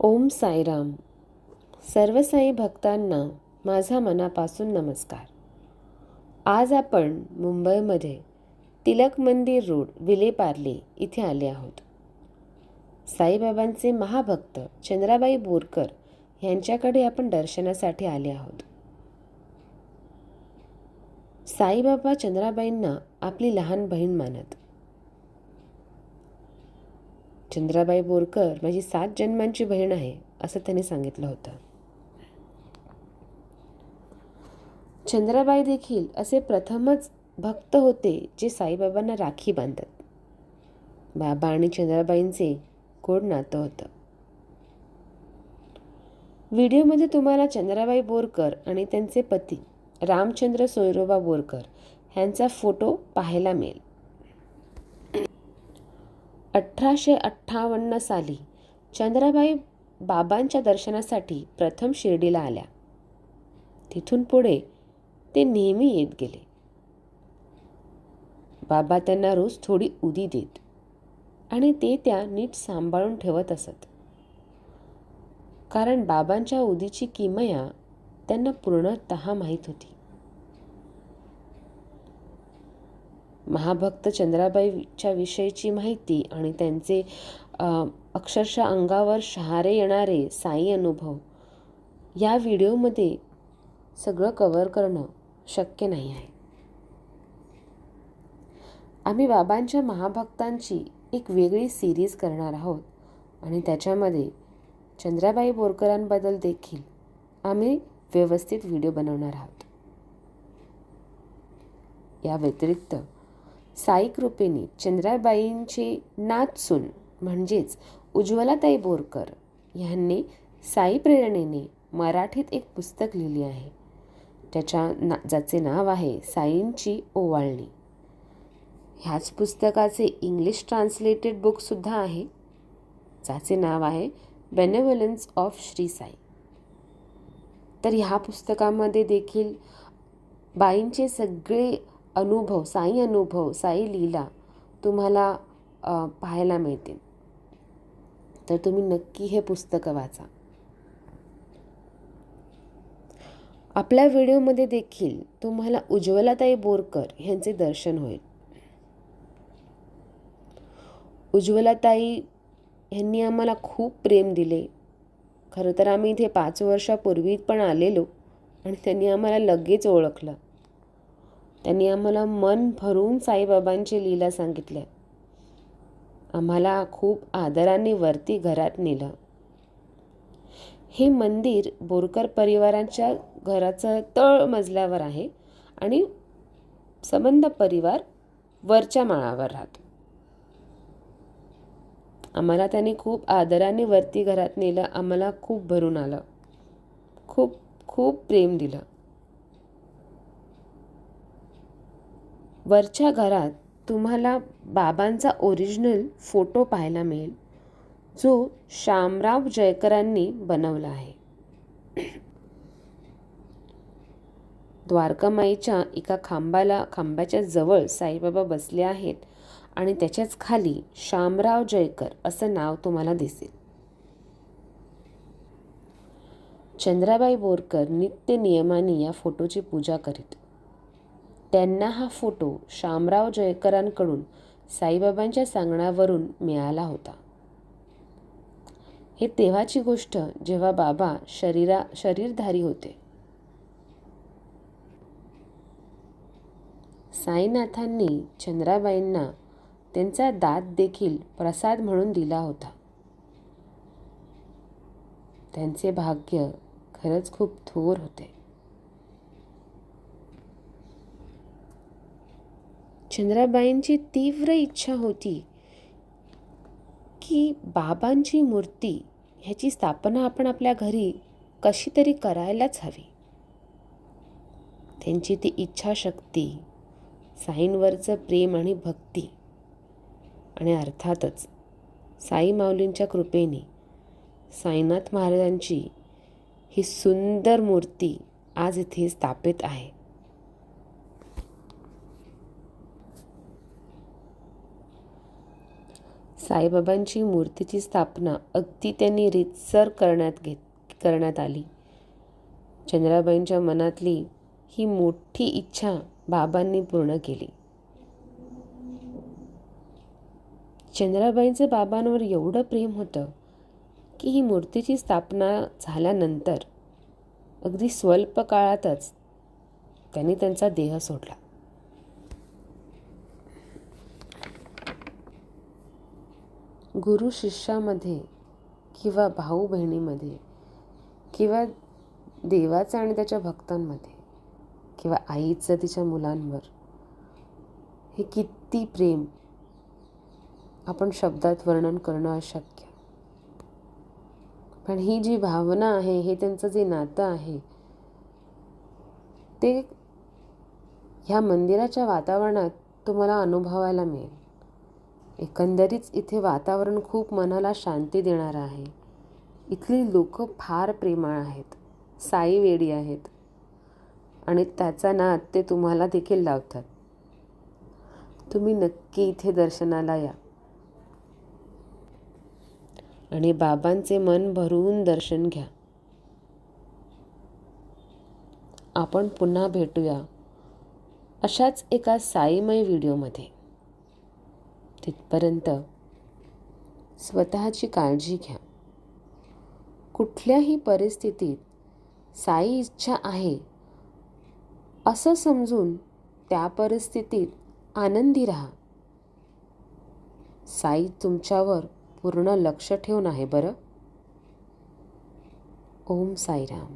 ओम साईराम. सर्व साई भक्तांना माझा मनापासून नमस्कार. आज आपण मुंबईमध्ये तिलक मंदिर रोड विलेपार्ले इथे आले आहोत. साईबाबांचे महाभक्त चंद्राबाई बोरकर यांच्याकडे आपण दर्शनासाठी आले आहोत. साईबाबा चंद्राबाईंना आपली लहान बहीण मानत चंद्राबाई बोरकर माझी सात जन्मांची बहीण आहे असं त्यांनी सांगितलं होतं. चंद्राबाई देखील असे प्रथमच भक्त होते जे साईबाबांना राखी बांधत. बाबा आणि चंद्राबाईंचे गोड नातं होतं. व्हिडिओमध्ये तुम्हाला चंद्राबाई बोरकर आणि त्यांचे पती रामचंद्र सोयरोबा बोरकर ह्यांचा फोटो पाहायला मिळेल. अठराशे अठ्ठावन्न साली चंद्राबाई बाबांच्या दर्शनासाठी प्रथम शिर्डीला आल्या. तिथून पुढे ते नेहमी येत गेले. बाबा त्यांना रोज थोडी उदी देत आणि ते त्या नीट सांभाळून ठेवत असत. कारण बाबांच्या उदीची किमया त्यांना पूर्णतः माहीत होती. महाभक्त चंद्राबाईच्या विषयीची माहिती आणि त्यांचे अक्षरशः अंगावर शहारे येणारे साई अनुभव. या व्हिडिओमध्ये सगळं कव्हर करणं शक्य नाही आहे. आम्ही बाबांच्या महाभक्तांची एक वेगळी सिरीज करणार आहोत आणि त्याच्यामध्ये चंद्राबाई बोरकरांबद्दल देखील आम्ही व्यवस्थित व्हिडिओ बनवणार आहोत. या व्यतिरिक्त साई कृपेने चंद्राबाईंची नाचसून म्हणजेच उज्ज्वलाताई बोरकर ह्यांनी साई प्रेरणेने मराठीत एक पुस्तक लिहिले आहे. त्याच्या ना ज्याचे नाव आहे साईंची ओवाळणी. ह्याच पुस्तकाचे इंग्लिश ट्रान्सलेटेड बुकसुद्धा आहे. ज्याचे नाव आहे बेनेवलन्स ऑफ श्री साई. तर ह्या पुस्तकामध्ये देखील बाईंचे सगळे अनुभव साई अनुभव साई लीला तुम्हाला पाहायला मिळतील. तर तुम्ही नक्की हे पुस्तकं वाचा. आपल्या व्हिडिओमध्ये देखील तुम्हाला उज्ज्वलाताई बोरकर यांचे दर्शन होईल. उज्ज्वलाताई यांनी आम्हाला खूप प्रेम दिले. खरं तर आम्ही इथे पाच वर्षापूर्वी पण आलेलो आणि त्यांनी आम्हाला लगेच ओळखलं. त्यांनी आम्हाला मन भरून साईबाबांची लीला सांगितल्या. आम्हाला खूप आदराने वरती घरात नेलं. हे मंदिर बोरकर परिवाराच्या घराचं तळ मजल्यावर आहे आणि संबंध परिवार वरच्या माळावर राहतो. आम्हाला त्यांनी खूप आदराने वरती घरात नेलं आम्हाला खूप भरून आलं. खूप खूप प्रेम दिलं. वरच्या घरात तुम्हाला बाबांचा ओरिजिनल फोटो पाहायला मिळेल जो शामराव जयकरांनी बनवला आहे. द्वारकामाईच्या एका खांबाला खांबाच्या जवळ साईबाबा बसले आहेत आणि त्याच्याच खाली शामराव जयकर असं नाव तुम्हाला दिसेल. चंद्राबाई बोरकर नित्य नियमाने या फोटोची पूजा करीत त्यांना हा फोटो शामराव जयकरांकडून साईबाबांच्या सांगण्यावरून मिळाला होता. हे तेव्हाची गोष्ट जेव्हा बाबा शरीरा शरीरधारी होते. साईनाथांनी चंद्राबाईंना त्यांचा दात देखील प्रसाद म्हणून दिला होता. त्यांचे भाग्य खरंच खूप थोर होते. चंद्राबाईंची तीव्र इच्छा होती की बाबांची मूर्ती ह्याची स्थापना आपण आपल्या घरी कशी तरी करायलाच हवी. त्यांची ती इच्छाशक्ती साईंवरचं प्रेम आणि भक्ती आणि अर्थातच साई माऊलींच्या कृपेने साईनाथ महाराजांची ही सुंदर मूर्ती आज इथे स्थापित आहे. साईबाबांची मूर्तीची स्थापना अगदी त्यांनी रीतसर करण्यात घेत करण्यात आली. चंद्राबाईंच्या मनातली ही मोठी इच्छा बाबांनी पूर्ण केली. चंद्राबाईंचं बाबांवर एवढं प्रेम होतं की ही मूर्तीची स्थापना झाल्यानंतर अगदी स्वल्प काळातच त्यांनी त्यांचा देह सोडला. गुरु शिष्यामध्ये किंवा भाऊ बहिणीमध्ये किंवा देवाचं आणि त्याच्या भक्तांमध्ये किंवा आईचं तिच्या मुलांवर हे किती प्रेम आपण शब्दात वर्णन करणं अशक्य. पण ही जी भावना आहे हे त्यांचं जे नातं आहे ते ह्या मंदिराच्या वातावरणात तुम्हाला अनुभवायला मिळेल. एकंदरीत इथे वातावरण खूप मनाला शांती देणारं आहे. इथली लोकं फार प्रेमळ आहेत. साई वेडी आहेत. आणि त्याचा नाद ते तुम्हाला देखील लावतात. तुम्ही नक्की इथे दर्शनाला या. आणि बाबांचे मन भरून दर्शन घ्या. आपण पुन्हा भेटूया अशाच एका साईमय व्हिडिओमध्ये. तिथपर्यंत स्वतःची काळजी घ्या. कुठल्याही परिस्थितीत साई इच्छा आहे असं समजून त्या परिस्थितीत आनंदी राहा. साई तुमच्यावर पूर्ण लक्ष ठेवून आहे बरं? ओम साईराम.